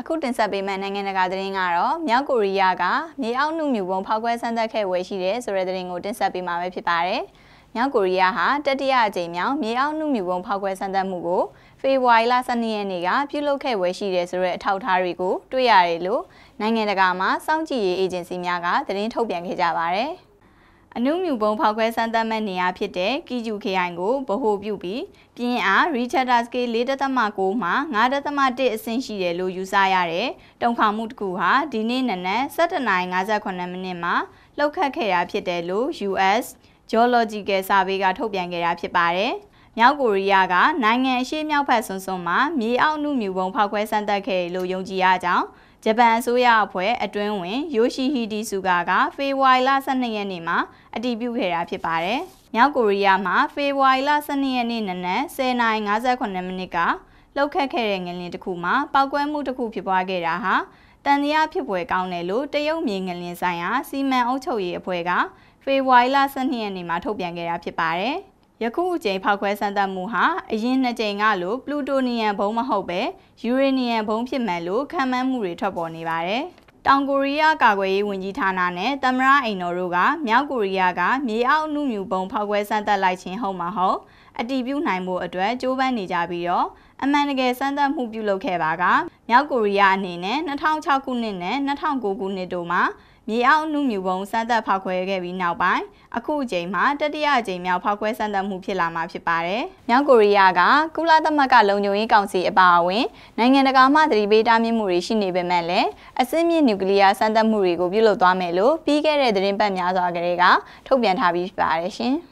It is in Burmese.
အခုတင်ဆက်ပေးမယ့်နိုင်ငံတကာသတင်းကတော့မြောက်ကိုရီးယားကမြေအောက်နှုမြူပုံဖောက်ခွဲစမ်းသပ်ခဲ့ဝယ်ရှိတဲ့ဆိုတဲ့သတင်းကိုတင်ဆက်ပေးမှာပဲဖြစ်ပါတယ်။မြောက်ကိုရီးယားဟာတတိယအကြိမ်မြောက်မြေအောက်နှုမြူပုံဖောက်ခွဲစမ်းသပ်မှုကိုဖေဖော်ဝါရီလ12ရက်နေ့ကပြုလုပ်ခဲ့ဝယ်ရှိတဲ့ဆိုတဲ့အထောက်အထားတွေကိုတွေ့ရတယ်လို့နိုင်ငံတကာမှာစောင့်ကြည့်ရေးအေဂျင်စီများကသတင်းထုတ်ပြန်ခဲ့ကြပါတယ်။ အနုမြူပုံဖောက်ခွဲစမ်းသပ်မဲ့နေရာဖြစ်တဲ့ကီဂျူခရိုင်ကိုဗဟိုပြုပြီးပြင်းအား Richarder scale 4.9မှ9.1အဆင့်ရှိတယ်လို့ယူဆရတဲ့တုံခါမှုတစ်ခုဟာဒီနေ့နနက်7:58မိနစ်မှာလှုပ်ခတ်ခဲ့တာဖြစ်တယ်လို့ US Geological Survey ကထုတ်ပြန်ခဲ့တာဖြစ်ပါတယ်။မြောက်ကိုရီးယားကနိုင်ငံအရှေ့မြောက်ဘက်ဆွန်းဆွန်းမှာမြေအောက်နုမြူပုံဖောက်ခွဲစမ်းသပ်ခဲ့လို့ယုံကြည်ရကြောင်း ဂျပန်အစိုးရအဖွဲ့အတွင်းဝင်ယိုရှိဟီဒီဆူဂါကဖေဖော်ဝါရီလ12ရက်နေ့မှာအတည်ပြုခဲ့တာဖြစ်ပါတယ်။မြောက်ကိုရီးယားမှာဖေဖော်ဝါရီလ12ရက်နေ့နနက်10:58မိနစ်ကလှုပ်ခတ်ခဲ့တဲ့ငလင်တစ်ခုမှာပောက်ကွဲမှုတစ်ခုဖြစ်ပွားခဲ့တာဟာတန်တရားဖြစ်ပွဲကောင်းတယ်လို့တရုတ်မြေငလင်ဆိုင်ရာစီမံအုပ်ချုပ်ရေးအဖွဲ့ကဖေဖော်ဝါရီလ12ရက်နေ့မှာထုတ်ပြန်ခဲ့တာဖြစ်ပါတယ်။ ယခုအကြိမ်ဖောက်ခွဲစမ်းသပ်မှုဟာအရင်နှစ်ကြိမ်ကလိုပလူတိုနီယံဘုံမဟုတ်ပဲယူရေနီယံဘုံဖြစ်မှန်လို့ခံမှန်းမှုတွေထွက်ပေါ်နေပါတယ်။တောင်ကိုရီးယားကာကွယ်ရေးဝန်ကြီးဌာနနဲ့သမ္မတအိမ်တော်တို့ကမြောက်ကိုရီးယားကမြေအောက်နှုမြူပုံဖောက်ခွဲစမ်းသပ်လိုက်ခြင်းဟုတ်မှာဟုတ်အတီးပြုနိုင်မှုအတွက်ကြိုးပမ်းနေကြပြီးတော့အမှန်တကယ်စမ်းသပ်မှုပြုလုပ်ခဲ့ပါကမြောက်ကိုရီးယားအနေနဲ့2006ခုနှစ်နဲ့2009ခုနှစ်တို့မှာ မြေအောက်နှုမြူပုံစမ်းသပ်ဖောက်ခွဲခဲ့ပြီးနောက်ပိုင်းအခုအချိန်မှာတတိယအကြိမ်မြောက်ဖောက်ခွဲစမ်းသပ်မှုဖြစ်လာမှာဖြစ်ပါတယ်။မြောက်ကိုရီးယားကကုလသမဂ္ဂလုံခြုံရေးကောင်စီအပါအဝင်နိုင်ငံတကာမှသတိပေးတားမြစ်မှုတွေရှိနေပေမဲ့လည်းအစင်းမြင့်နျူကလ িয়ার စမ်းသပ်မှုတွေကိုပြုလုပ်သွားမယ်လို့ပြီးခဲ့တဲ့သတင်းပတ်များစွာကလေးကထုတ်ပြန်ထားပြီးဖြစ်ပါတယ်ရှင်။